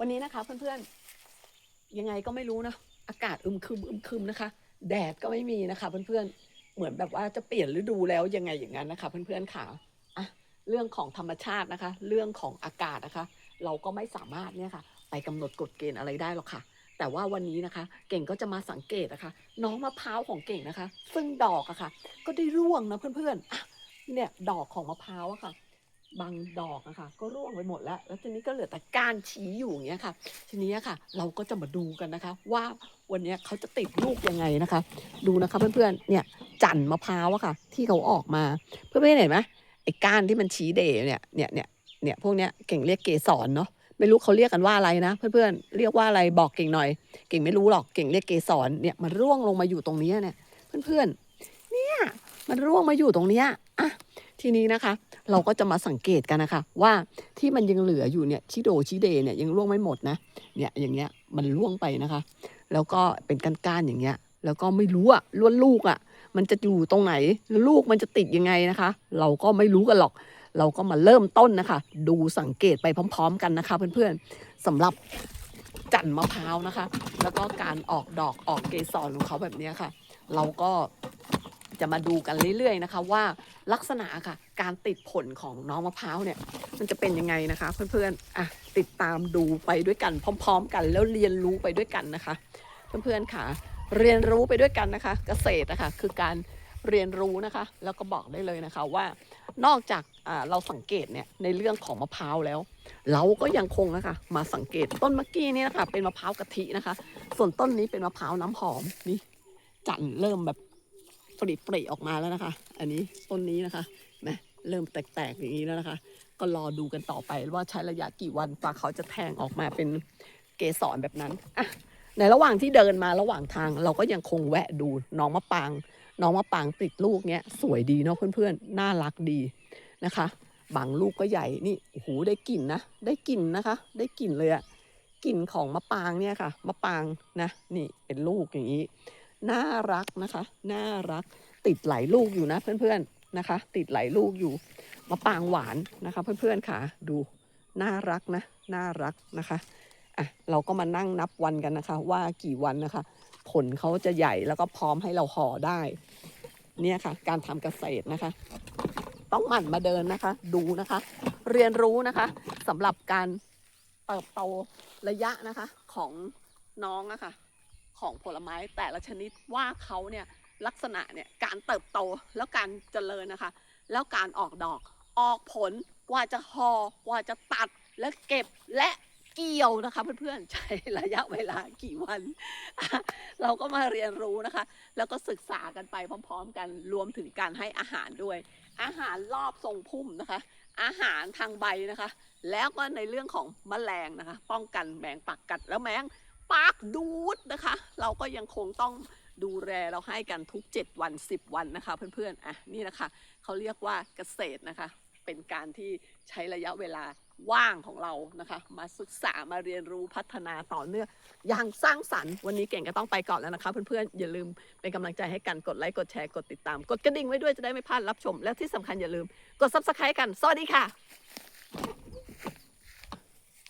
วันนี้นะคะเพื่อนๆ ยังไงก็ไม่รู้นะ อากาศอึมครึมอึมครึมนะคะ แดดก็ไม่มีนะคะ เพื่อนๆ เหมือนแบบว่าจะเปลี่ยนฤดูแล้วยังไงอย่างนั้นนะคะ เพื่อนๆค่ะอะเรื่องของธรรมชาตินะคะ เรื่องของอากาศนะคะ เราก็ไม่สามารถเนี่ยค่ะ ไปกำหนดกฎเกณฑ์อะไรได้หรอกค่ะ แต่ว่าวันนี้นะคะ เก่งก็จะมาสังเกตนะคะ น้องมะพร้าวของเก่งนะคะ ซึ่งดอกอะค่ะ ก็ได้ร่วงนะเพื่อนๆอะเนี่ยดอกของมะพร้าวอะค่ะ บางดอกอะค่ะ ก็ร่วงไปหมดแล้ว แล้วทีนี้ก็เหลือแต่ก้านชี้อยู่อย่างเงี้ยค่ะ ทีนี้ค่ะ เราก็จะมาดูกันนะคะ ว่าวันนี้เขาจะติดลูกยังไงนะคะ ดูนะคะเพื่อนๆเนี่ยจันทร์มะพร้าวอะค่ะ ที่เขาออกมา เพื่อนๆเห็นไหมไอ้ก้านที่มันชี้เดยเนี่ยเนี่ยเนี่ยเนี่ยพวกเนี้ยเก่งเรียกเกสรเนาะไม่รู้เขาเรียกกันว่าอะไรนะ เพื่อนๆเรียกว่าอะไรบอกเก่งหน่อย เก่งไม่รู้หรอกเก่งเรียกเกสรเนี่ยมันร่วงลงมาอยู่ตรงนี้เนี่ย เพื่อนๆเนี่ยมันร่วงมาอยู่ตรงเนี้ยอะ ทีนี้นะคะ เราก็จะมาสังเกตกันนะคะ ว่าที่มันยังเหลืออยู่เนี่ยชิโดชิเดเนี่ยยังร่วงไม่หมดนะเนี่ยอย่างเงี้ยมันร่วงไปนะคะ แล้วก็เป็นก้านๆอย่างเงี้ย แล้วก็ไม่รู้อะล้วนลูกอะมันจะอยู่ตรงไหนลูกมันจะติดยังไงนะคะ เราก็ไม่รู้กันหรอก เราก็มาเริ่มต้นนะคะ ดูสังเกตไปพร้อม ๆ กันนะคะ เพื่อนๆสำหรับจันมะพร้าวนะคะ แล้วก็การออกดอกออกเกสรของเขาแบบนี้ค่ะ เราก็ จะมาดูกันเรื่อยๆนะคะ ว่าลักษณะค่ะ การติดผลของน้องมะพร้าวเนี่ย มันจะเป็นยังไงนะคะ เพื่อนๆอะติดตามดูไปด้วยกัน พร้อม ๆ กันแล้วเรียนรู้ไปด้วยกันนะคะ เพื่อนๆค่ะ เรียนรู้ไปด้วยกันนะคะ เกษตรนะคะคือการเรียนรู้นะคะ แล้วก็บอกได้เลยนะคะว่านอกจากเราสังเกตเนี่ยในเรื่องของมะพร้าวแล้ว เราก็ยังคงนะคะ มาสังเกตต้นเมื่อกี้นี้นะคะ เป็นมะพร้าวกะทินะคะ ส่วนต้นนี้เป็นมะพร้าวน้ำหอมนี่จันเริ่มแบบ ปริปริออกมาแล้วนะคะ อันนี้ต้นนี้นะคะนะเริ่มแตกๆอย่างนี้แล้วนะคะ ก็รอดูกันต่อไปว่าใช้ระยะกี่วันกว่าเขาจะแทงออกมาเป็นเกสรแบบนั้นอะในระหว่างที่เดินมาระหว่างทางเราก็ยังคงแวะดูน้องมะปาง น้องมะปางติดลูกเนี้ยสวยดีเนาะเพื่อนๆ น่ารักดีนะคะ บางลูกก็ใหญ่นี่โอ้โหได้กลิ่นนะ ได้กลิ่นนะคะ ได้กลิ่นเลยอะกลิ่นของมะปางเนี่ยค่ะ มะปางนะ นี่เป็นลูกอย่างนี้ น่ารักนะคะ น่ารัก ติดหลายลูกอยู่นะเพื่อนๆนะคะ ติดหลายลูกอยู่มะปางหวานนะคะเพื่อนๆค่ะ ดูน่ารักนะ น่ารักนะคะอะเราก็มานั่งนับวันกันนะคะ ว่ากี่วันนะคะ ผลเขาจะใหญ่แล้วก็พร้อมให้เราห่อได้ เนี่ยค่ะ การทำเกษตรนะคะ ต้องหมั่นมาเดินนะคะ ดูนะคะ เรียนรู้นะคะสำหรับการเติบโตระยะนะคะของน้องนะคะ ของผลไม้แต่ละชนิดว่าเขาเนี่ยลักษณะเนี่ยการเติบโตแล้วการเจริญนะคะ แล้วการออกดอกออกผลกว่าจะหอ่อกว่าจะตัดและเก็บและเกี่ยวนะคะเพื่อนๆใช้ระยะเวลากี่วัน เราก็มาเรียนรู้นะคะ แล้วก็ศึกษากันไปพร้อม ๆ กันรวมถึงการให้อาหารด้วย อาหารรอบทรงพุ่มนะคะ อาหารทางใบนะคะ แล้วก็ในเรื่องของแมลงนะคะ ป้องกันแมงปักกัดแล้วแมง ปากดูดนะคะ เราก็ยังคงต้องดูแลเราให้กันทุก 7 วัน 10 วันนะคะ เพื่อนๆอะนี่นะคะเขาเรียกว่าเกษตรนะคะ เป็นการที่ใช้ระยะเวลาว่างของเรานะคะ มาศึกษามาเรียนรู้พัฒนาต่อเนื่องอย่างสร้างสรรค์ วันนี้เก่งก็ต้องไปก่อนแล้วนะคะ เพื่อนๆอย่าลืมเป็นกำลังใจให้กันกดไลค์กดแชร์กดติดตาม กดกระดิ่งไว้ด้วยจะได้ไม่พลาดรับชม และที่สำคัญอย่าลืมกด subscribe กันสวัสดีค่ะ